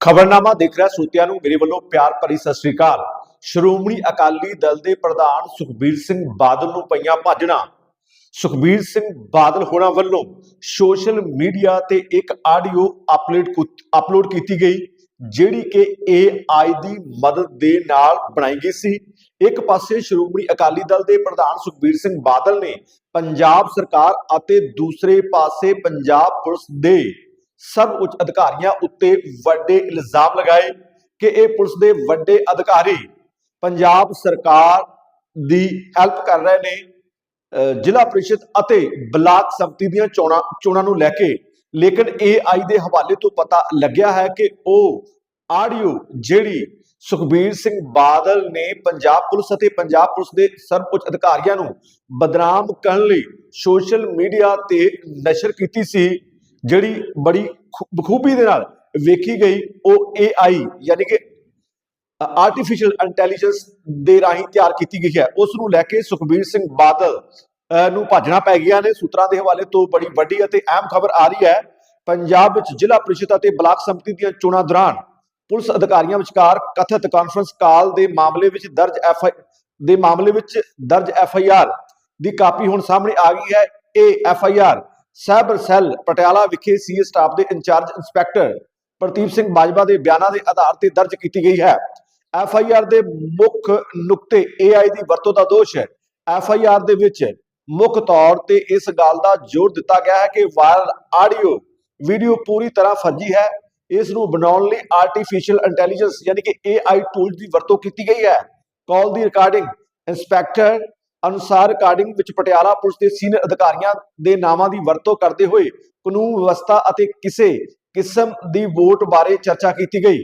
ਖਬਰਨਾਮਾ ਦੇਖ ਰਿਹਾ ਸੋਤਿਆਂ ਨੂੰ ਮੇਰੇ ਵੱਲੋਂ ਪਿਆਰ ਭਰੀ ਸਤਿ ਸ੍ਰੀ ਅਕਾਲ। ਸ਼੍ਰੋਮਣੀ ਅਕਾਲੀ ਦਲ ਦੇ ਪ੍ਰਧਾਨ ਸੁਖਬੀਰ ਸਿੰਘ ਬਾਦਲ ਨੂੰ ਪਈਆਂ ਭਾਜਣਾ ਸੁਖਬੀਰ ਸਿੰਘ ਬਾਦਲ ਹੋਣਾ ਵੱਲੋਂ ਸੋਸ਼ਲ ਮੀਡੀਆ ਤੇ ਇੱਕ ਆਡੀਓ ਅਪਲੋਡ ਅਪਲੋਡ ਕੀਤੀ ਗਈ, ਜਿਹੜੀ ਕਿ AI ਦੀ ਮਦਦ ਦੇ ਨਾਲ ਬਣਾਈ ਗਈ ਸੀ। ਇੱਕ ਪਾਸੇ ਸ਼੍ਰੋਮਣੀ ਅਕਾਲੀ ਦਲ ਦੇ ਪ੍ਰਧਾਨ ਸੁਖਬੀਰ ਸਿੰਘ ਬਾਦਲ ਨੇ ਪੰਜਾਬ ਸਰਕਾਰ ਅਤੇ ਦੂਸਰੇ ਪਾਸੇ ਪੰਜਾਬ ਪੁਲਿਸ ਦੇ ਸਭ ਉੱਚ ਅਧਿਕਾਰੀਆਂ ਉੱਤੇ ਵੱਡੇ ਇਲਜ਼ਾਮ ਲਗਾਏ ਕਿ ਇਹ ਪੁਲਿਸ ਦੇ ਵੱਡੇ ਅਧਿਕਾਰੀ ਪੰਜਾਬ ਸਰਕਾਰ ਦੀ ਹੈਲਪ ਕਰ ਰਹੇ ਨੇ ਜ਼ਿਲ੍ਹਾ ਪ੍ਰੀਸ਼ਦ ਅਤੇ ਬਲਾਕ ਸੰਮਤੀ ਦੀਆਂ ਚੋਣਾਂ ਚੋਣਾਂ ਨੂੰ ਲੈ ਕੇ। ਲੇਕਿਨ AI ਦੇ ਹਵਾਲੇ ਤੋਂ ਪਤਾ ਲੱਗਿਆ ਹੈ ਕਿ ਉਹ ਆਡੀਓ ਜਿਹੜੀ ਸੁਖਬੀਰ ਸਿੰਘ ਬਾਦਲ ਨੇ ਪੰਜਾਬ ਪੁਲਿਸ ਅਤੇ ਪੰਜਾਬ ਪੁਲਿਸ ਦੇ ਸਰਵਉੱਚ ਅਧਿਕਾਰੀਆਂ ਨੂੰ ਬਦਨਾਮ ਕਰਨ ਲਈ ਸੋਸ਼ਲ ਮੀਡੀਆ ਤੇ ਨਸ਼ਰ ਕੀਤੀ ਸੀ, ਜਿਹੜੀ ਬੜੀ ਬਖੂਬੀ ਦੇ ਨਾਲ ਵੇਖੀ ਗਈ ਉਹ AI ਯਾਨੀ ਕਿ ਆਰਟੀਫੀਸ਼ੀਅਲ ਇੰਟੈਲੀਜੈਂਸ ਦੇ ਰਾਹੀਂ ਤਿਆਰ ਕੀਤੀ ਗਈ ਹੈ। ਉਸ ਨੂੰ ਲੈ ਕੇ ਸੁਖਬੀਰ ਸਿੰਘ ਬਾਦਲ ਨੂੰ ਭਾਜਣਾ ਪੈ ਗਿਆ ਨੇ। ਸੂਤਰਾਂ ਦੇ ਹਵਾਲੇ ਤੋਂ ਬੜੀ ਵੱਡੀ ਅਤੇ ਅਹਿਮ ਖਬਰ ਆ ਰਹੀ ਹੈ। ਪੰਜਾਬ ਵਿੱਚ ਜ਼ਿਲ੍ਹਾ ਪ੍ਰੀਸ਼ਦ ਅਤੇ ਬਲਾਕ ਸੰਮਤੀ ਦੀਆਂ ਚੋਣਾਂ ਦੌਰਾਨ ਪੁਲਿਸ ਅਧਿਕਾਰੀਆਂ ਵਿਚਕਾਰ ਕਥਿਤ ਕਾਨਫਰੰਸ ਕਾਲ ਦੇ ਮਾਮਲੇ ਵਿੱਚ ਦਰਜ ਐਫ ਦੇ ਮਾਮਲੇ ਵਿੱਚ ਦਰਜ ਐਫ ਆਈ ਆਰ ਦੀ ਕਾਪੀ ਹੁਣ ਸਾਹਮਣੇ ਆ ਗਈ ਹੈ। ਇਹ F I R cyber cell Patiala ਵਿਖੇ ਸੀ ਸਟਾਫ ਦੇ ਇੰਚਾਰਜ ਇੰਸਪੈਕਟਰ ਪ੍ਰਦੀਪ ਸਿੰਘ ਬਾਜਵਾ ਦੇ ਬਿਆਨਾਂ ਦੇ ਆਧਾਰ ਤੇ ਦਰਜ ਕੀਤੀ ਗਈ ਹੈ। ਐਫ ਆਈ ਆਰ ਦੇ ਮੁੱਖ ਨੁਕਤੇ AI ਦੀ ਵਰਤੋਂ ਦਾ ਦੋਸ਼ ਹੈ। ਐਫ ਆਈ ਆਰ ਦੇ ਵਿੱਚ ਮੁੱਖ ਤੌਰ ਤੇ ਇਸ ਗੱਲ ਦਾ ਜ਼ੋਰ ਦਿੱਤਾ ਗਿਆ ਹੈ ਕਿ ਵਾਇਰਲ ਆਡੀਓ ਵੀਡੀਓ ਪੂਰੀ ਤਰ੍ਹਾਂ ਫਰਜ਼ੀ ਹੈ। ਇਸ ਨੂੰ ਬਣਾਉਣ ਲਈ ਆਰਟੀਫੀਸ਼ੀਅਲ ਇੰਟੈਲੀਜੈਂਸ ਯਾਨੀ ਕਿ AI ਟੂਲ ਦੀ ਵਰਤੋਂ ਕੀਤੀ ਗਈ ਹੈ। ਕਾਲ ਦੀ ਰਿਕਾਰਡਿੰਗ ਇੰਸਪੈਕਟਰ ਅਨੁਸਾਰ ਰਿਕਾਰਡਿੰਗ ਵਿੱਚ ਪਟਿਆਲਾ ਪੁਲਿਸ ਦੇ ਸੀਨੀਅਰ ਅਧਿਕਾਰੀਆਂ ਦੇ ਨਾਵਾਂ ਦੀ ਵਰਤੋਂ ਕਰਦੇ ਹੋਏ ਕਾਨੂੰਨ ਵਿਵਸਥਾ ਅਤੇ ਕਿਸੇ ਕਿਸਮ ਦੀ ਵੋਟ ਬਾਰੇ ਚਰਚਾ ਕੀਤੀ ਗਈ।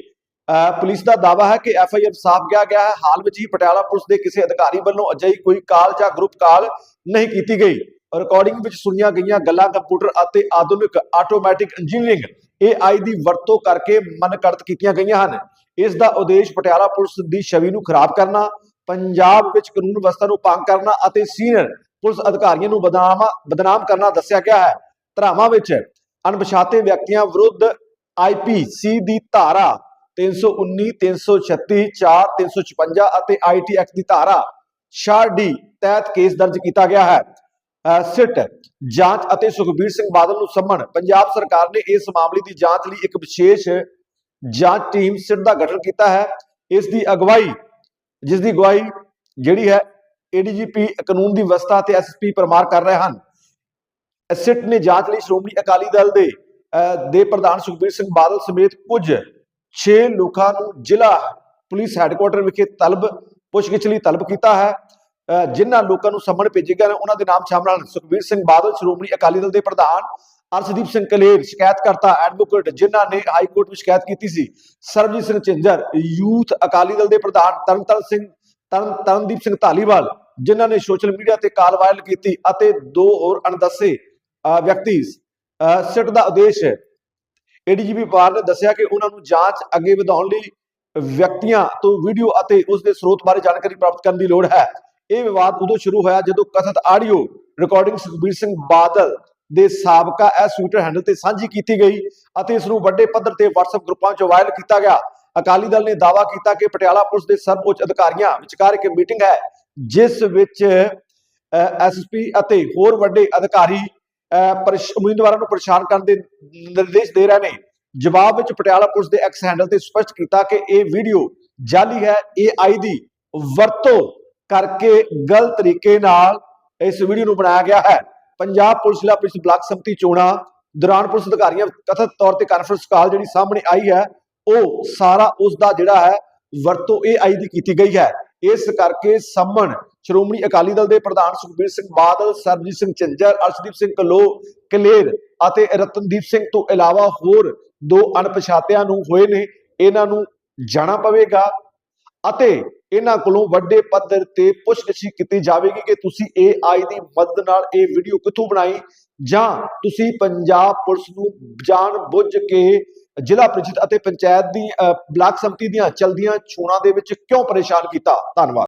ਪੁਲਿਸ ਦਾ ਦਾਅਵਾ ਹੈ ਕਿ ਐਫ ਆਈ ਆਰ ਸਾਫ਼ ਕਿਹਾ ਗਿਆ ਹੈ। ਹਾਲ ਵਿੱਚ ਹੀ ਪਟਿਆਲਾ ਪੁਲਿਸ ਦੇ ਕਿਸੇ ਅਧਿਕਾਰੀ ਵੱਲੋਂ ਅਜਿਹੀ ਕੋਈ ਕਾਲ ਜਾਂ ਗਰੁੱਪ ਕਾਲ ਨਹੀਂ ਕੀਤੀ ਗਈ। ਰਿਕਾਰਡਿੰਗ ਵਿੱਚ ਸੁਣੀਆਂ ਗਈਆਂ ਗੱਲਾਂ ਕੰਪਿਊਟਰ ਅਤੇ ਆਧੁਨਿਕ ਆਟੋਮੈਟਿਕ ਇੰਜੀਨੀਅਰਿੰਗ AI ਦੀ ਵਰਤੋਂ ਕਰਕੇ ਮਨਕੜਤ ਕੀਤੀਆਂ ਗਈਆਂ ਹਨ। ਇਸ ਦਾ ਉਦੇਸ਼ ਪਟਿਆਲਾ ਪੁਲਿਸ ਦੀ ਛਵੀ ਨੂੰ ਖਰਾਬ ਕਰਨਾ ਪੰਜਾਬ ਵਿੱਚ ਕਾਨੂੰਨ ਵਿਵਸਥਾ ਨੂੰ ਭੰਗ ਕਰਨਾ ਅਤੇ ਸੀਨੀਅਰ ਪੁਲਿਸ ਅਧਿਕਾਰੀਆਂ ਨੂੰ ਬਦਨਾਮ ਬਦਨਾਮ ਕਰਨਾ ਦੱਸਿਆ ਗਿਆ ਹੈ। ਧਰਾਵਾਂ ਵਿੱਚ ਅਣਪਛਾਤੇ ਵਿਅਕਤੀਆਂ ਵਿਰੁੱਧ ਆਈਪੀਸੀ ਦੀ ਧਾਰਾ 319 336 4 356 ਅਤੇ ਆਈਟੀ ਐਕਟ ਦੀ ਧਾਰਾ 66 ਤਹਿਤ ਕੇਸ ਦਰਜ ਕੀਤਾ ਗਿਆ ਹੈ। ਅਹ ਸਿਟ ਜਾਂਚ ਅਤੇ ਸੁਖਬੀਰ ਸਿੰਘ ਬਾਦਲ ਨੂੰ ਸੰਮਣ ਪੰਜਾਬ ਸਰਕਾਰ ਨੇ ਇਸ ਮਾਮਲੇ ਦੀ ਜਾਂਚ ਲਈ ਇੱਕ ਵਿਸ਼ੇਸ਼ ਜਾਂਚ ਟੀਮ ਸਿਟ ਦਾ ਗਠਨ ਕੀਤਾ ਹੈ। ਇਸ ਦੀ ਅਗਵਾਈ ਜਿਸ ਦੀ ਅਗਵਾਈ ਜਿਹੜੀ ਹੈ ਏਡੀਜੀਪੀ ਕਾਨੂੰਨ ਦੀ ਵਿਵਸਥਾ ਤੇ ਐਸਐਸਪੀ ਪਰਮਾਰ ਕਰ ਰਹੇ ਹਨ। ਸਿਟ ਨੇ ਜਾਂਚ ਲਈ ਸ਼੍ਰੋਮਣੀ ਅਕਾਲੀ ਦਲ ਦੇ ਅਹ, ਦੇ ਪ੍ਰਧਾਨ ਸੁਖਬੀਰ ਸਿੰਘ ਬਾਦਲ ਸਮੇਤ ਕੁਝ 6 ਲੋਕਾਂ ਨੂੰ ਜ਼ਿਲ੍ਹਾ ਪੁਲਿਸ ਹੈੱਡਕੁਆਟਰ ਵਿਖੇ ਤਲਬ ਪੁੱਛਗਿੱਛ ਲਈ ਤਲਬ ਕੀਤਾ ਹੈ। ਜਿਨ੍ਹਾਂ ਲੋਕਾਂ ਨੂੰ ਸੰਮਣ ਭੇਜੇ ਗਏ ਨੇ ਉਹਨਾਂ ਦੇ ਨਾਮ ਸ਼ਾਮਲ ਹਨ। ਸੁਖਬੀਰ ਸਿੰਘ ਬਾਦਲ ਸ਼੍ਰੋਮਣੀ ਅਕਾਲੀ ਦਲ ਦੇ ਪ੍ਰਧਾਨ ਅਰਸ਼ਦੀਪ ਸਿੰਘ ਕਲੇਰ ਸ਼ਿਕਾਇਤਕਰਤਾ ਐਡਵੋਕੇਟ ਜਿਨ੍ਹਾਂ ਨੇ ਹਾਈ ਕੋਰਟ ਵਿੱਚ ਸ਼ਿਕਾਇਤ ਕੀਤੀ ਸੀ। ਸਰਬਜੀਤ ਸਿੰਘ ਝਿੰਜਰ ਯੂਥ ਅਕਾਲੀ ਦਲ ਦੇ ਪ੍ਰਧਾਨ ਤਰਨਤਨ ਸਿੰਘ ਤਰਨ ਤਰਨਦੀਪ ਸਿੰਘ ਧਾਲੀਵਾਲ ਜਿਨ੍ਹਾਂ ਨੇ ਸੋਸ਼ਲ ਮੀਡੀਆ ਤੇ ਕਾਲ ਵਾਇਰਲ ਕੀਤੀ ਅਤੇ ਦੋ ਹੋਰ ਅਣਦੱਸੇ ਵਿਅਕਤੀ ਅਹ, ਸਿੱਟ ਦਾ ਉਦੇਸ਼ ਏਡੀਜੀਪੀ ਪਾਰ ਨੇ ਦੱਸਿਆ ਕਿ ਉਹਨਾਂ ਨੂੰ ਜਾਂਚ ਅੱਗੇ ਵਧਾਉਣ ਲਈ ਵਿਅਕਤੀਆਂ ਤੋਂ ਵੀਡੀਓ ਅਤੇ ਉਸ ਦੇ ਸਰੋਤ ਬਾਰੇ ਜਾਣਕਾਰੀ ਪ੍ਰਾਪਤ ਕਰਨ ਦੀ ਲੋੜ ਹੈ। ਇਹ ਵਿਵਾਦ ਉਦੋਂ ਸ਼ੁਰੂ ਹੋਇਆ ਜਦੋਂ ਕਥਿਤ ਆਡੀਓ ਰਿਕਾਰਡਿੰਗ ਸੁਖਬੀਰ ਸਿੰਘ ਬਾਦਲ ਦੇ ਸਾਬਕਾ ਐਸ ਟਵਿੱਟਰ ਹੈਂਡਲ ਤੇ ਸਾਂਝੀ ਕੀਤੀ ਗਈ ਅਤੇ ਇਸ ਨੂੰ ਵੱਡੇ ਪੱਧਰ ਤੇ WhatsApp ਗਰੁੱਪਾਂ 'ਚ ਵਾਇਰਲ ਕੀਤਾ ਗਿਆ। ਅਕਾਲੀ ਦਲ ਨੇ ਦਾਅਵਾ ਕੀਤਾ ਕਿ ਪਟਿਆਲਾ ਪੁਲਿਸ ਦੇ ਸਰਵਉੱਚ ਅਧਿਕਾਰੀਆਂ ਵਿਚਕਾਰ ਇੱਕ ਮੀਟਿੰਗ ਹੈ, ਜਿਸ ਵਿੱਚ ਐਸਐਸਪੀ ਅਤੇ ਹੋਰ ਵੱਡੇ ਅਧਿਕਾਰੀ ਉਮੀਦਵਾਰਾਂ ਨੂੰ ਪਰੇਸ਼ਾਨ ਕਰਨ ਦੇ ਨਿਰਦੇਸ਼ ਦੇ ਰਹੇ ਨੇ। ਜਵਾਬ ਵਿੱਚ ਪਟਿਆਲਾ ਪੁਲਿਸ ਦੇ ਐਕਸ ਹੈਂਡਲ ਤੇ ਸਪਸ਼ਟ ਕੀਤਾ ਕਿ ਇਹ ਵੀਡੀਓ ਜਾਲੀ ਹੈ AI ਦੀ ਵਰਤੋਂ ਕਰਕੇ ਗਲਤ ਤਰੀਕੇ ਨਾਲ ਇਸ ਵੀਡੀਓ ਨੂੰ ਬਣਾਇਆ ਗਿਆ ਹੈ। ਪੰਜਾਬ ਪੁਲਿਸ ਜ਼ਿਲ੍ਹਾ ਪੁਲਿਸ ਬਲਾਕ ਸੰਮਤੀ ਚੋਣਾਂ ਦੌਰਾਨ ਪੁਲਿਸ ਅਧਿਕਾਰੀਆਂ ਕਥਿਤ ਤੌਰ ਤੇ ਕਾਨਫਰੰਸ ਕਾਲ ਜਿਹੜੀ ਸਾਹਮਣੇ ਆਈ ਹੈ, ਉਹ ਸਾਰਾ ਉਸ ਦਾ ਜਿਹੜਾ ਹੈ, ਵਰਤੋਂ AI ਦੀ ਕੀਤੀ ਗਈ ਹੈ। ਇਸ ਕਰਕੇ ਸੰਮਣ ਸ਼੍ਰੋਮਣੀ ਅਕਾਲੀ ਦਲ ਦੇ ਪ੍ਰਧਾਨ ਸੁਖਬੀਰ ਸਿੰਘ ਬਾਦਲ, ਸਰਬਜੀਤ ਸਿੰਘ ਝਿੰਜਰ, ਅਰਸ਼ਦੀਪ ਸਿੰਘ ਕਲੋ, ਕਲੇਰ ਅਤੇ ਰਤਨਦੀਪ ਸਿੰਘ ਤੋਂ ਇਲਾਵਾ ਹੋਰ ਦੋ ਅਣਪਛਾਤਿਆਂ ਨੂੰ ਹੋਏ ਨੇ, ਇਹਨਾਂ ਨੂੰ ਜਾਣਾ ਪਵੇਗਾ ਅਤੇ ਇਹਨਾਂ ਕੋਲੋਂ ਵੱਡੇ ਪੱਧਰ ਤੇ ਪੁੱਛਗਿੱਛ ਕੀਤੀ ਜਾਵੇਗੀ ਕਿ ਤੁਸੀਂ AI ਦੀ ਮਦਦ ਨਾਲ ਇਹ ਵੀਡੀਓ ਕਿੱਥੋਂ ਬਣਾਈ? ਜਾਂ ਤੁਸੀਂ ਪੰਜਾਬ ਪੁਲਿਸ ਨੂੰ ਜਾਣ ਬੁੱਝ ਕੇ ਜ਼ਿਲ੍ਹਾ ਪ੍ਰੀਸ਼ਦ ਅਤੇ ਪੰਚਾਇਤ ਦੀ ਅਹ, ਬਲਾਕ ਸੰਮਤੀ ਦੀਆਂ ਚਲਦੀਆਂ ਚੋਣਾਂ ਦੇ ਵਿੱਚ ਕਿਉਂ ਪਰੇਸ਼ਾਨ ਕੀਤਾ? ਧੰਨਵਾਦ।